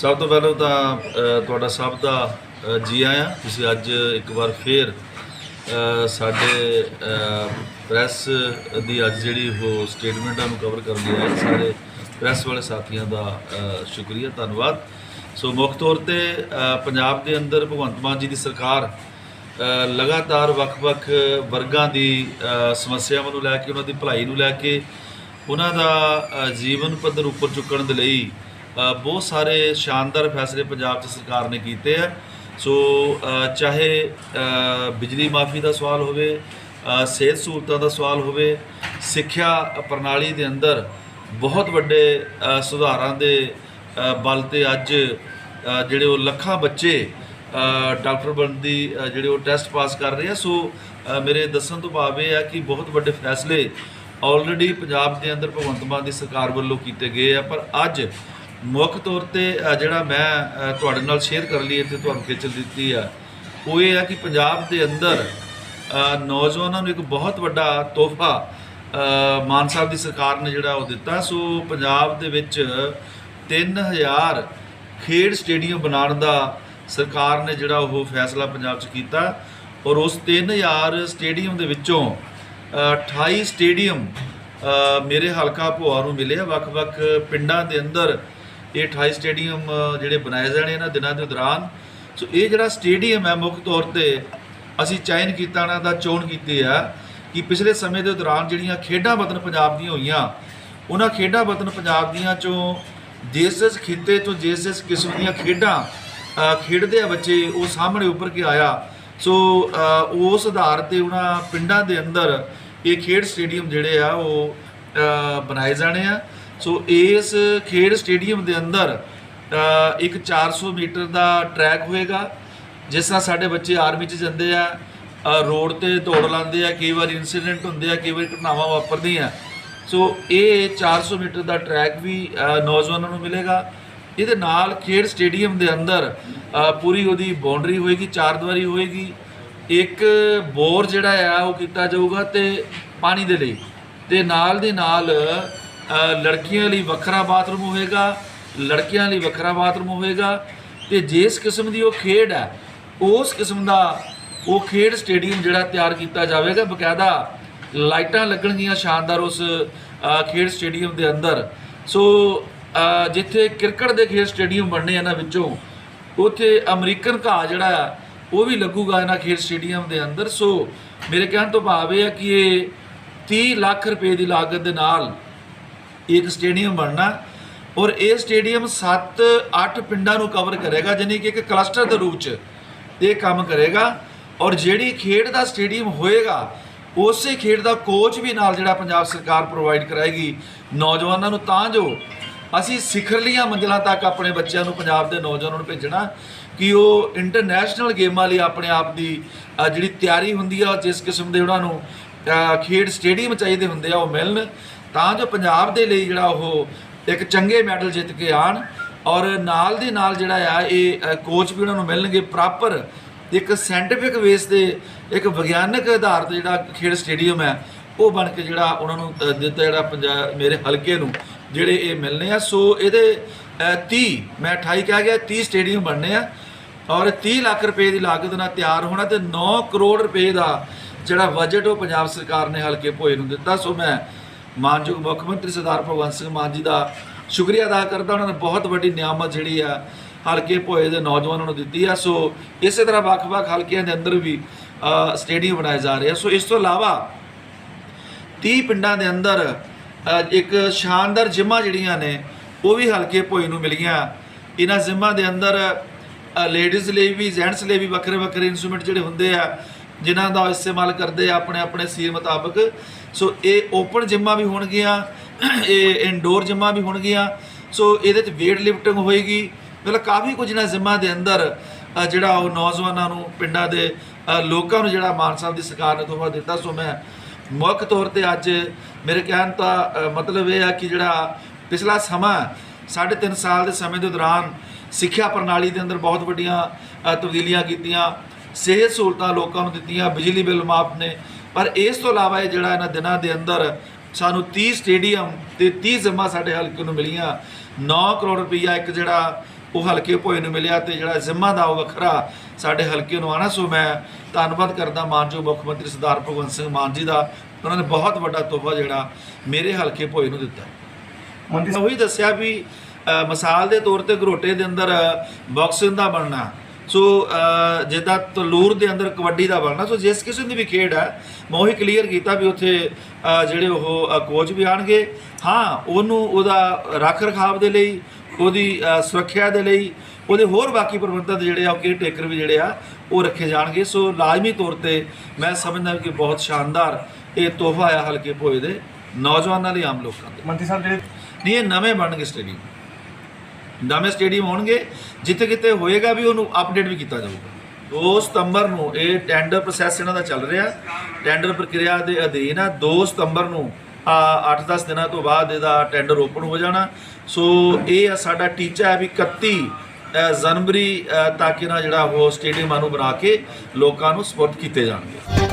ਸਭ ਤੋਂ ਪਹਿਲਾਂ ਤਾਂ ਤੁਹਾਡਾ ਸਭ ਦਾ ਅ, ਜੀ ਆਇਆਂ। ਤੁਸੀਂ ਅੱਜ ਇੱਕ ਵਾਰ ਫੇਰ ਸਾਡੇ ਪ੍ਰੈਸ ਦੀ ਅੱਜ ਜਿਹੜੀ ਉਹ ਸਟੇਟਮੈਂਟਾਂ ਨੂੰ ਕਵਰ ਕਰਨ ਲਈ ਆਏ। ਸਾਰੇ ਪ੍ਰੈਸ ਵਾਲੇ ਸਾਥੀਆਂ ਦਾ ਸ਼ੁਕਰੀਆ ਧੰਨਵਾਦ। ਸੋ ਮੁੱਖ ਤੌਰ ਤੇ ਪੰਜਾਬ ਦੇ ਅੰਦਰ ਭਗਵੰਤ ਮਾਨ ਜੀ ਦੀ ਸਰਕਾਰ ਲਗਾਤਾਰ ਵੱਖ-ਵੱਖ ਵਰਗਾਂ ਦੀ ਸਮੱਸਿਆਵਾਂ ਨੂੰ ਲੈ ਕੇ ਉਹਨਾਂ ਦੀ ਭਲਾਈ ਨੂੰ ਲੈ ਕੇ ਉਹਨਾਂ ਦਾ ਜੀਵਨ ਪੱਧਰ ਉੱਪਰ ਚੁੱਕਣ ਦੇ ਲਈ ਬਹੁਤ ਸਾਰੇ ਸ਼ਾਨਦਾਰ ਫੈਸਲੇ ਪੰਜਾਬ 'ਚ ਸਰਕਾਰ ਨੇ ਕੀਤੇ ਆ। ਸੋ ਚਾਹੇ ਬਿਜਲੀ ਮਾਫੀ ਦਾ ਸਵਾਲ ਹੋਵੇ ਸਿਹਤ ਸਹੂਲਤਾਂ ਦਾ ਸਵਾਲ ਹੋਵੇ, ਸਿੱਖਿਆ ਪ੍ਰਣਾਲੀ ਦੇ ਅੰਦਰ ਬਹੁਤ ਵੱਡੇ ਸੁਧਾਰਾਂ ਦੇ ਬਲ ਤੇ ਅੱਜ ਜਿਹੜੇ ਉਹ ਲੱਖਾਂ ਬੱਚੇ ਡਾਕਟਰ ਬਣਨ ਦੀ ਜਿਹੜੇ ਉਹ ਟੈਸਟ ਪਾਸ ਕਰ ਰਹੇ ਆ। ਸੋ ਮੇਰੇ ਦੱਸਣ ਤੋਂ ਭਾਵ ਇਹ ਆ ਕਿ ਬਹੁਤ ਵੱਡੇ ਫੈਸਲੇ ਆਲਰੇਡੀ ਪੰਜਾਬ ਦੇ ਅੰਦਰ ਭਗਵੰਤ ਮਾਨ ਦੀ ਸਰਕਾਰ ਵੱਲੋਂ ਕੀਤੇ ਗਏ ਆ। ਪਰ ਅੱਜ ਮੁੱਖ ਤੌਰ ਤੇ ਜਿਹੜਾ ਮੈਂ ਤੁਹਾਡੇ ਨਾਲ ਸ਼ੇਅਰ ਕਰ ਲਈ ਤੇ ਤੁਹਾਨੂੰ ਖੇਚਲ ਦਿੱਤੀ ਆ ਉਹ ਇਹ ਆ ਕਿ ਪੰਜਾਬ ਦੇ ਅੰਦਰ ਨੌਜਵਾਨਾਂ ਨੂੰ ਇੱਕ ਬਹੁਤ ਵੱਡਾ ਤੋਹਫਾ ਮਾਨ ਸਾਹਿਬ ਦੀ ਸਰਕਾਰ ਨੇ ਜਿਹੜਾ ਉਹ ਦਿੱਤਾ। ਸੋ ਪੰਜਾਬ ਦੇ ਵਿੱਚ 3000 ਖੇਡ ਸਟੇਡੀਅਮ ਬਣਾਉਣ ਦਾ ਸਰਕਾਰ ਨੇ ਜਿਹੜਾ ਉਹ ਫੈਸਲਾ ਪੰਜਾਬ 'ਚ ਕੀਤਾ ਔਰ ਉਸ 3000 ਸਟੇਡੀਅਮ ਦੇ ਵਿੱਚੋਂ ਅ, 28 ਸਟੇਡੀਅਮ ਮੇਰੇ ਹਲਕਾ ਭੋਆ ਨੂੰ ਮਿਲੇ ਵੱਖ-ਵੱਖ ਪਿੰਡਾਂ ਦੇ ਅੰਦਰ ਇਹ 28 ਸਟੇਡੀਅਮ ਜਿਹੜੇ ਬਣਾਏ ਜਾਣੇ ਇਹਨਾਂ ਦਿਨਾਂ ਦੇ ਦੌਰਾਨ। ਸੋ ਇਹ ਜਿਹੜਾ ਸਟੇਡੀਅਮ ਹੈ ਮੁੱਖ ਤੌਰ ਤੇ, ਅਸੀਂ ਚੈਨ ਕੀਤਾ ਇਹਨਾਂ ਦਾ, ਚੋਣ ਕੀਤੀ ਆ ਕਿ ਪਿਛਲੇ ਸਮੇਂ ਦੇ ਦੌਰਾਨ ਜਿਹੜੀਆਂ ਖੇਡਾਂ ਵਤਨ ਪੰਜਾਬ ਦੀਆਂ ਹੋਈਆਂ, ਉਹਨਾਂ ਖੇਡਾਂ ਵਤਨ ਪੰਜਾਬ ਦੀਆਂ ਚੋਂ ਜਿਸ ਜਿਸ ਖਿੱਤੇ ਤੋਂ ਜਿਸ ਜਿਸ ਕਿਸਮ ਦੀਆਂ ਖੇਡਾਂ ਖੇਡਦੇ ਆ ਬੱਚੇ, ਉਹ ਸਾਹਮਣੇ ਉੱਪਰ ਕੇ ਆਇਆ। ਸੋ ਉਸ ਆਧਾਰ ਤੇ ਉਹਨਾਂ ਪਿੰਡਾਂ ਦੇ ਅੰਦਰ ਇਹ ਖੇਡ ਸਟੇਡੀਅਮ ਜਿਹੜੇ ਆ, ਉਹ ਬਣਾਏ ਜਾਣੇ ਆ। ਸੋ ਇਸ ਖੇਡ ਸਟੇਡੀਅਮ ਦੇ ਅੰਦਰ ਅ, ਇੱਕ 400 ਮੀਟਰ ਦਾ ਟਰੈਕ ਹੋਏਗਾ ਜਿਸ ਤਰ੍ਹਾਂ ਸਾਡੇ ਬੱਚੇ ਆਰਮੀ 'ਚ ਜਾਂਦੇ ਆ ਰੋਡ ਤੇ ਦੌੜ ਲਾਉਂਦੇ ਆ ਕਈ ਵਾਰ ਇਨਸੀਡੈਂਟ ਹੁੰਦੇ ਆ ਕਈ ਵਾਰ ਘਟਨਾਵਾਂ ਵਾਪਰਦੀਆਂ। ਸੋ ਇਹ 400 ਮੀਟਰ ਦਾ ਟਰੈਕ ਵੀ ਨੌਜਵਾਨਾਂ ਨੂੰ ਮਿਲੇਗਾ। ਇਹਦੇ ਨਾਲ ਖੇਡ ਸਟੇਡੀਅਮ ਦੇ ਅੰਦਰ ਪੂਰੀ ਉਹਦੀ ਬਾਉਂਡਰੀ ਹੋਏਗੀ ਚਾਰ ਦੀਵਾਰੀ ਹੋਏਗੀ। ਇੱਕ ਬੋਰ ਜਿਹੜਾ ਆ ਉਹ ਕੀਤਾ ਜਾਊਗਾ ਤੇ ਪਾਣੀ ਦੇ ਲਈ। ਤੇ ਨਾਲ ਦੇ ਨਾਲ ਲੜਕੀਆਂ ਲਈ ਵੱਖਰਾ ਬਾਥਰੂਮ ਹੋਵੇਗਾ, ਲੜਕਿਆਂ ਲਈ ਵੱਖਰਾ ਬਾਥਰੂਮ ਹੋਵੇਗਾ ਤੇ ਜਿਸ ਕਿਸਮ ਦੀ ਉਹ ਖੇਡ ਹੈ, ਉਸ ਕਿਸਮ ਦਾ ਉਹ ਖੇਡ ਸਟੇਡੀਅਮ ਜਿਹੜਾ ਤਿਆਰ ਕੀਤਾ ਜਾਵੇਗਾ। ਬਕਾਇਦਾ ਲਾਈਟਾਂ ਲੱਗਣਗੀਆਂ ਸ਼ਾਨਦਾਰ ਉਸ ਖੇਡ ਸਟੇਡੀਅਮ ਦੇ ਅੰਦਰ। ਸੋ ਜਿੱਥੇ ਕ੍ਰਿਕਟ ਦੇ ਖੇਡ ਸਟੇਡੀਅਮ ਬਣਨੇ ਇਹਨਾਂ ਵਿੱਚੋਂ, ਉੱਥੇ ਅਮਰੀਕਨ ਘਾਹ ਜਿਹੜਾ ਆ ਉਹ ਵੀ ਲੱਗੂਗਾ ਇਹਨਾਂ ਖੇਡ ਸਟੇਡੀਅਮ ਦੇ ਅੰਦਰ। ਸੋ, ਮੇਰੇ ਕਹਿਣ ਤੋਂ ਭਾਵ ਇਹ ਹੈ ਕਿ ਇਹ 30 ਲੱਖ ਰੁਪਏ ਦੀ ਲਾਗਤ ਦੇ ਨਾਲ ਇੱਕ ਸਟੇਡੀਅਮ ਬਣਨਾ ਔਰ ਇਹ ਸਟੇਡੀਅਮ 7-8 ਪਿੰਡਾਂ ਨੂੰ ਕਵਰ ਕਰੇਗਾ, ਜਾਣੀ ਕਿ ਇੱਕ ਕਲਸਟਰ ਦੇ ਰੂਪ 'ਚ ਇਹ ਕੰਮ ਕਰੇਗਾ ਔਰ ਜਿਹੜੀ ਖੇਡ ਦਾ ਸਟੇਡੀਅਮ ਹੋਏਗਾ, ਉਸੇ ਖੇਡ ਦਾ ਕੋਚ ਵੀ ਨਾਲ ਜਿਹੜਾ ਪੰਜਾਬ ਸਰਕਾਰ ਪ੍ਰੋਵਾਈਡ ਕਰਾਏਗੀ ਨੌਜਵਾਨਾਂ ਨੂੰ, ਤਾਂ ਜੋ ਅਸੀਂ ਸਿਖਰਲੀਆਂ ਮੰਜ਼ਲਾਂ ਤੱਕ ਆਪਣੇ ਬੱਚਿਆਂ ਨੂੰ, ਪੰਜਾਬ ਦੇ ਨੌਜਵਾਨਾਂ ਨੂੰ ਭੇਜਣਾ ਕਿ ਉਹ ਇੰਟਰਨੈਸ਼ਨਲ ਗੇਮਾਂ ਲਈ ਆਪਣੇ ਆਪ ਦੀ ਜਿਹੜੀ ਤਿਆਰੀ ਹੁੰਦੀ ਆ, ਜਿਸ ਕਿਸਮ ਦੇ ਉਹਨਾਂ ਨੂੰ ਖੇਡ ਸਟੇਡੀਅਮ ਚਾਹੀਦੇ ਹੁੰਦੇ ਆ, ਉਹ ਮਿਲਣ। ਤਾਂ ਜੋ ਪੰਜਾਬ ਦੇ ਲਈ ਜਿਹੜਾ ਉਹ ਇੱਕ ਚੰਗੇ ਮੈਡਲ ਜਿੱਤ ਕੇ ਆਣ ਔਰ ਨਾਲ ਦੇ ਨਾਲ ਜਿਹੜਾ ਆ ਇਹ ਕੋਚ ਵੀ ਉਹਨਾਂ ਨੂੰ ਮਿਲਣਗੇ ਪ੍ਰੋਪਰ ਇੱਕ ਸਾਇੰਟੀਫਿਕ ਵੇਸ ਤੇ ਇੱਕ ਵਿਗਿਆਨਕ ਆਧਾਰ ਤੇ ਜਿਹੜਾ ਖੇਡ ਸਟੇਡੀਅਮ ਹੈ ਉਹ ਬਣ ਕੇ ਜਿਹੜਾ ਉਹਨਾਂ ਨੂੰ ਦਿੱਤਾ ਜਿਹੜਾ ਪੰਜਾਬ ਮੇਰੇ ਹਲਕੇ ਨੂੰ ਜਿਹੜੇ ਇਹ ਮਿਲਨੇ ਆ। ਸੋ ਇਹਦੇ ਅ, 30 ਮੈਂ 28 ਕਹਿ ਗਿਆ 30 ਸਟੇਡੀਅਮ ਬਣਨੇ ਆ ਔਰ 30 ਲੱਖ ਰੁਪਏ ਦੀ ਲਾਗਤ ਨਾਲ ਤਿਆਰ ਹੋਣਾ ਤੇ 9 ਕਰੋੜ ਰੁਪਏ ਦਾ ਜਿਹੜਾ ਬਜਟ ਉਹ ਪੰਜਾਬ ਸਰਕਾਰ ਨੇ ਹਲਕੇ ਭੋਏ ਨੂੰ ਦਿੱਤਾ। ਸੋ ਮੈਂ ਮਾਨਯੋਗ ਮੁੱਖ ਮੰਤਰੀ ਸਰਦਾਰ ਭਗਵੰਤ ਸਿੰਘ ਮਾਨ ਜੀ ਦਾ ਸ਼ੁਕਰੀਆ ਅਦਾ ਕਰਦਾ, ਉਹਨਾਂ ਨੇ ਬਹੁਤ ਵੱਡੀ ਨਿਆਮਤ ਜਿਹੜੀ ਆ, ਹਲਕੇ ਭੋਏ ਦੇ ਨੌਜਵਾਨਾਂ ਨੂੰ ਦਿੱਤੀ ਆ। ਸੋ ਇਸੇ ਤਰ੍ਹਾਂ ਵੱਖ-ਵੱਖ ਹਲਕਿਆਂ ਦੇ ਅੰਦਰ ਵੀ ਸਟੇਡੀਅਮ ਬਣਾਏ ਜਾ ਰਹੇ ਆ। ਸੋ ਇਸ ਤੋਂ ਇਲਾਵਾ 30 ਪਿੰਡਾਂ ਦੇ ਅੰਦਰ ਇੱਕ ਸ਼ਾਨਦਾਰ ਜਿੰਮਾਂ ਜਿਹੜੀਆਂ ਨੇ, ਉਹ ਵੀ ਹਲਕੇ ਭੋਏ ਨੂੰ ਮਿਲੀਆਂ। ਇਹਨਾਂ ਜ਼ਿੰਮਾਂ ਦੇ ਅੰਦਰ ਲੇਡੀਜ਼ ਲਈ ਵੀ, ਜੈਂਟਸ ਲਈ ਵੀ ਵੱਖਰੇ ਵੱਖਰੇ ਇਨਸਟਰੂਮੈਂਟ ਜਿਹੜੇ ਹੁੰਦੇ ਆ ਜਿਨ੍ਹਾਂ ਦਾ ਉਹ ਇਸਤੇਮਾਲ ਕਰਦੇ ਆ ਆਪਣੇ ਆਪਣੇ ਸੀਰ ਮੁਤਾਬਕ। ਸੋ ਇਹ ਓਪਨ ਜਿੰਮਾਂ ਵੀ ਹੋਣਗੀਆਂ, ਇਹ ਇਨਡੋਰ ਜਿੰਮਾਂ ਵੀ ਹੋਣਗੀਆਂ। ਸੋ ਇਹਦੇ ਚ weight ਲਿਫਟਿੰਗ ਹੋਏਗੀ। ਮਤਲਬ ਕਾਫੀ ਕੁਝ ਇਹਨਾਂ ਜਿੰਮਾਂ ਦੇ ਅੰਦਰ ਜਿਹੜਾ ਉਹ ਨੌਜਵਾਨਾਂ ਨੂੰ, ਪਿੰਡਾਂ ਦੇ ਲੋਕਾਂ ਨੂੰ ਜਿਹੜਾ ਮਾਨ ਸਾਹਿਬ ਦੀ ਸਰਕਾਰ ਨੇ ਤੋਹਫਾ ਦਿੱਤਾ। ਸੋ ਮੈਂ ਮੁੱਖ ਤੌਰ ਤੇ ਅੱਜ ਮੇਰੇ ਕਹਿਣ ਦਾ ਮਤਲਬ ਇਹ ਆ ਕਿ ਜਿਹੜਾ ਪਿਛਲਾ ਸਮਾਂ, ਸਾਢੇ ਤਿੰਨ ਸਾਲ ਦੇ ਸਮੇਂ ਦੇ ਦੌਰਾਨ ਸਿੱਖਿਆ ਪ੍ਰਣਾਲੀ ਦੇ ਅੰਦਰ ਬਹੁਤ ਵੱਡੀਆਂ ਤਬਦੀਲੀਆਂ ਕੀਤੀਆਂ। ਸਿਹਤ ਸਹੂਲਤਾਂ ਲੋਕਾਂ ਨੂੰ ਦਿੱਤੀਆਂ ਬਿਜਲੀ ਬਿੱਲ ਮਾਫ ਨੇ। ਪਰ ਇਸ ਤੋਂ ਇਲਾਵਾ ਇਹ ਜਿਹੜਾ ਇਹਨਾਂ ਦਿਨਾਂ ਦੇ ਅੰਦਰ ਸਾਨੂੰ 30 ਸਟੇਡੀਅਮ ਤੇ 30 ਜ਼ਿੰਮਾ ਸਾਡੇ ਹਲਕੇ ਨੂੰ ਮਿਲੀਆਂ। 9 ਕਰੋੜ ਰੁਪਈਆ ਇੱਕ ਜਿਹੜਾ ਉਹ ਹਲਕੇ ਭੋਏ ਨੂੰ ਮਿਲਿਆ ਤੇ ਜਿਹੜਾ ਜ਼ਿੰਮਾ ਦਾ ਉਹ ਵੱਖਰਾ ਸਾਡੇ ਹਲਕੇ ਨੂੰ ਆਣਾ ਸੋ ਮੈਂ ਧੰਨਵਾਦ ਕਰਦਾ ਮਾਨਯੋਗ ਮੁੱਖ ਮੰਤਰੀ ਸਰਦਾਰ ਭਗਵੰਤ ਸਿੰਘ ਮਾਨ ਜੀ ਦਾ। ਉਹਨਾਂ ਨੇ ਬਹੁਤ ਵੱਡਾ ਤੋਹਫਾ ਜਿਹੜਾ ਮੇਰੇ ਹਲਕੇ ਭੋਏ ਨੂੰ ਦਿੱਤਾ। ਮੰਤਰੀ ਮੈਂ ਉਹੀ ਦੱਸਿਆ ਵੀ ਮਿਸਾਲ ਦੇ ਤੌਰ ਤੇ ਗਰੋਟੇ ਦੇ ਅੰਦਰ ਬਾਕਸਿੰਗ ਦਾ ਬਣਨਾ। ਸੋ ਜਿੱਦਾਂ ਤਲੂਰ ਦੇ ਅੰਦਰ ਕਬੱਡੀ ਦਾ ਬਣਨਾ ਸੋ ਜਿਸ ਕਿਸਮ ਦੀ ਵੀ ਖੇਡ ਹੈ ਮੈਂ ਉਹੀ ਕਲੀਅਰ ਕੀਤਾ ਵੀ ਉੱਥੇ ਜਿਹੜੇ ਉਹ ਕੋਚ ਵੀ ਆਣਗੇ ਹਾਂ ਉਹਨੂੰ ਉਹਦਾ ਰੱਖ ਰਖਾਵ ਦੇ ਲਈ ਉਹਦੀ ਸੁਰੱਖਿਆ ਦੇ ਲਈ ਉਹਦੇ ਹੋਰ ਬਾਕੀ ਪ੍ਰਬੰਧਕ ਜਿਹੜੇ ਆ ਕੇਅਰ ਟੇਕਰ ਵੀ ਜਿਹੜੇ ਆ ਉਹ ਰੱਖੇ ਜਾਣਗੇ। ਸੋ ਲਾਜ਼ਮੀ ਤੌਰ ਤੇ ਮੈਂ ਸਮਝਦਾ ਕਿ ਬਹੁਤ ਸ਼ਾਨਦਾਰ ਇਹ ਤੋਹਫਾ ਆ ਹਲਕੇ ਭੋਏ ਦੇ ਨੌਜਵਾਨਾਂ ਲਈ ਆਮ ਲੋਕਾਂ ਦੇ ਮੰਤਰੀ ਸਾਹਿਬ ਜਿਹੜੇ ਨਹੀਂ ਇਹ ਨਵੇਂ ਬਣਨਗੇ ਸਟੇਡੀਅਮ। ਨਵੇਂ ਸਟੇਡੀਅਮ ਹੋਣਗੇ, ਜਿੱਥੇ ਕਿਤੇ ਹੋਏਗਾ ਵੀ ਉਹਨੂੰ ਅਪਡੇਟ ਵੀ ਕੀਤਾ ਜਾਊਗਾ। 2 ਸਤੰਬਰ ਨੂੰ ਇਹ ਟੈਂਡਰ ਪ੍ਰੋਸੈਸ ਇਹਨਾਂ ਦਾ ਚੱਲ ਰਿਹਾ। ਟੈਂਡਰ ਪ੍ਰਕਿਰਿਆ ਦੇ ਅਧੀਨ ਆ 2 ਸਤੰਬਰ ਨੂੰ, ਆ 8-10 ਦਿਨਾਂ ਤੋਂ ਬਾਅਦ ਇਹਦਾ ਟੈਂਡਰ ਓਪਨ ਹੋ ਜਾਣਾ। ਸੋ ਇਹ ਸਾਡਾ ਟੀਚਾ ਹੈ ਵੀ 31 ਜਨਵਰੀ ਤੱਕ ਇਹਨਾਂ ਜਿਹੜਾ ਉਹ ਸਟੇਡੀਅਮਾਂ ਨੂੰ ਬਣਾ ਕੇ ਲੋਕਾਂ ਨੂੰ ਸਪੁਰਦ ਕੀਤੇ ਜਾਣਗੇ।